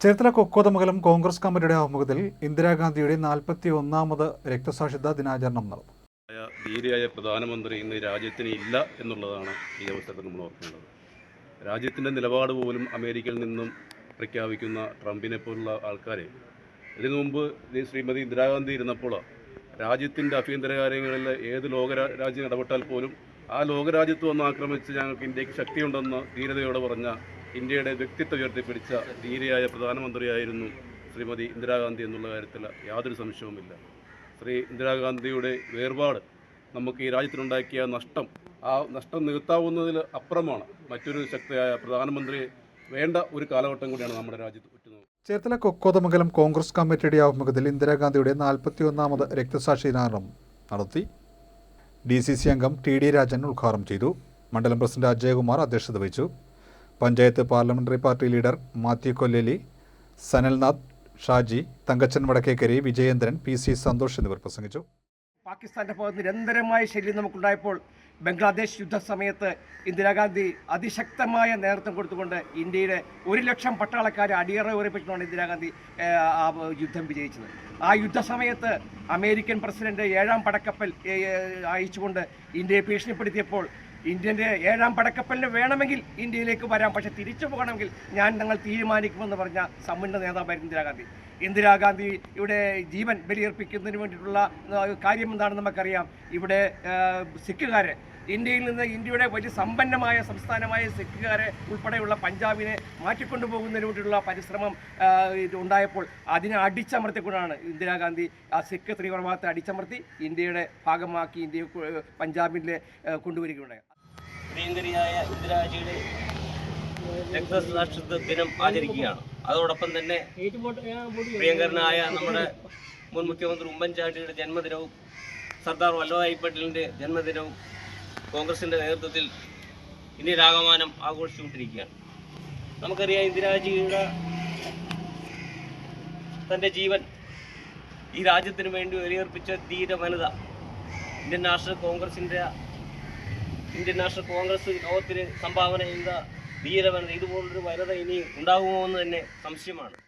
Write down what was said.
ചേർത്തല കൊക്കോതമംഗലം കോൺഗ്രസ് കമ്മിറ്റിയുടെ ആഭിമുഖ്യത്തിൽ ഇന്ദിരാഗാന്ധിയുടെ നാൽപ്പത്തി ഒന്നാമത് രക്തസാക്ഷിതാ ദിനാചരണം നടന്നു. ധീരയായ പ്രധാനമന്ത്രി ഇന്ന് രാജ്യത്തിന് ഇല്ല എന്നുള്ളതാണ് ഈ അവസരത്തിൽ നമ്മൾ ഓർക്കേണ്ടത്. രാജ്യത്തിന്റെ നിലപാട് പോലും അമേരിക്കയിൽ നിന്നും പ്രഖ്യാപിക്കുന്ന ട്രംപിനെ പോലുള്ള ആൾക്കാരെ ഇതിനു മുമ്പ് ശ്രീമതി ഇന്ദിരാഗാന്ധി ഇരുന്നപ്പോൾ രാജ്യത്തിന്റെ ആഭ്യന്തര കാര്യങ്ങളിൽ ഏത് ലോക രാ- രാജ്യം ഇടപെട്ടാൽ പോലും ആ ലോകരാജ്യത്ത് ഒന്ന് ആക്രമിച്ച് ഞങ്ങൾക്ക് ഇന്ത്യയ്ക്ക് ശക്തിയുണ്ടെന്ന് ധീരതയോടെ പറഞ്ഞ ഇന്ത്യയുടെ വ്യക്തിത്വം ഉയർത്തിപ്പിടിച്ച ധീരയായ പ്രധാനമന്ത്രിയായിരുന്നു ശ്രീമതി ഇന്ദിരാഗാന്ധി എന്നുള്ള കാര്യത്തിൽ യാതൊരു സംശയവുമില്ല. ശ്രീ ഇന്ദിരാഗാന്ധിയുടെ വേർപാട് നമുക്ക് ഈ രാജ്യത്തിനുണ്ടാക്കിയ നഷ്ടം ആ നഷ്ടം നികത്താവുന്നതിൽ അപ്പുറമാണ് മറ്റൊരു ശക്തിയായ പ്രധാനമന്ത്രിയെ വേണ്ട ഒരു കാലഘട്ടം കൂടിയാണ് നമ്മുടെ രാജ്യത്ത് ചേർത്തല കൊക്കോതമംഗലം കോൺഗ്രസ് കമ്മിറ്റിയുടെ ആഭിമുഖ്യത്തിൽ ഇന്ദിരാഗാന്ധിയുടെ നാൽപ്പത്തി ഒന്നാമത് രക്തസാക്ഷി ദിനാചരണം നടത്തി. ഡി സി സി അംഗം ടി ഡി രാജൻ ഉദ്ഘാടനം ചെയ്തു. മണ്ഡലം പ്രസിഡന്റ് അജയകുമാർ അധ്യക്ഷത വഹിച്ചു. Panchayat parliamentary party leader Mathew Kollali Sanalnath Shaji Thankachan Vadakkekkari Vijayendran P C Santhosh എന്നിവർ പ്രസംഗിച്ചു. പാകിസ്ഥാന്റെ ഭാഗത്ത് നിരന്തരമായ ശല്യം നമുക്കുണ്ടായപ്പോൾ ബംഗ്ലാദേശ് യുദ്ധസമയത്ത് ഇന്ദിരാഗാന്ധി അതിശക്തമായ നേതൃത്വം കൊടുത്തുകൊണ്ട് ഇന്ത്യയുടെ ഒരു ലക്ഷം പട്ടാളക്കാരെ അടിയറ ഉറപ്പിച്ചാണ് ഇന്ദിരാഗാന്ധി യുദ്ധം വിജയിച്ചത്. ആ യുദ്ധസമയത്ത് അമേരിക്കൻ പ്രസിഡന്റ് ഏഴാം പടക്കപ്പൽ അയച്ചുകൊണ്ട് ഇന്ത്യയെ ഭീഷണിപ്പെടുത്തിയപ്പോൾ ഇന്ത്യന്റെ ഏഴാം പടക്കപ്പലിന് വേണമെങ്കിൽ ഇന്ത്യയിലേക്ക് വരാം. പക്ഷെ തിരിച്ചു പോകണമെങ്കിൽ ഞാൻ ഞങ്ങൾ തീരുമാനിക്കുമെന്ന് പറഞ്ഞ സമുന്നത നേതാവായിരുന്നു ഇന്ദിരാഗാന്ധി. ഇന്ദിരാഗാന്ധി ഇവിടെ ജീവൻ ബലിയർപ്പിക്കുന്നതിന് വേണ്ടിയിട്ടുള്ള കാര്യം എന്താണെന്ന് നമുക്കറിയാം. ഇവിടെ സിഖുകാരെ ഇന്ത്യയിൽ നിന്ന് ഇന്ത്യയുടെ വലിയ സമ്പന്നമായ സംസ്ഥാനമായ സിഖുകാരെ ഉൾപ്പെടെയുള്ള പഞ്ചാബിനെ മാറ്റിക്കൊണ്ടുപോകുന്നതിന് വേണ്ടിയിട്ടുള്ള പരിശ്രമം ഉണ്ടായപ്പോൾ അതിനെ അടിച്ചമർത്തിക്കൊണ്ടാണ് ഇന്ദിരാഗാന്ധി ആ സിഖ് തീവ്രവാദത്തെ അടിച്ചമർത്തി ഇന്ത്യയുടെ ഭാഗമാക്കി ഇന്ത്യയെ കു- പഞ്ചാബിലെ കൊണ്ടുവരികയുണ്ടായത്. കൊണ്ടുവരികയുണ്ടായി പ്രിയങ്കരിയായ ഇന്ദിരാജിയുടെ രക്തസാക്ഷിത്വ ദിനം ആചരിക്കുകയാണ്. അതോടൊപ്പം തന്നെ പ്രിയങ്കരനായ നമ്മുടെ മുൻ മുഖ്യമന്ത്രി ഉമ്മൻചാണ്ടിയുടെ ജന്മദിനവും സർദാർ വല്ലഭായ് പട്ടേലിന്റെ ജന്മദിനവും കോൺഗ്രസിന്റെ നേതൃത്വത്തിൽ ഇന്ത്യരാഗമാനം ആഘോഷിച്ചുകൊണ്ടിരിക്കുകയാണ്. നമുക്കറിയാം ഇന്ദിരാജിയുടെ തന്റെ ജീവൻ ഈ രാജ്യത്തിന് വേണ്ടി ഒരേർപ്പിച്ച ധീര വനിത ഇന്ത്യൻ നാഷണൽ കോൺഗ്രസിന്റെ ഇന്ത്യൻ നാഷണൽ കോൺഗ്രസ് ലോകത്തിന് സംഭാവന ചെയ്ത ധീരവനിത ഇതുപോലൊരു വനിത ഇനി ഉണ്ടാകുമോ എന്ന് തന്നെ സംശയമാണ്.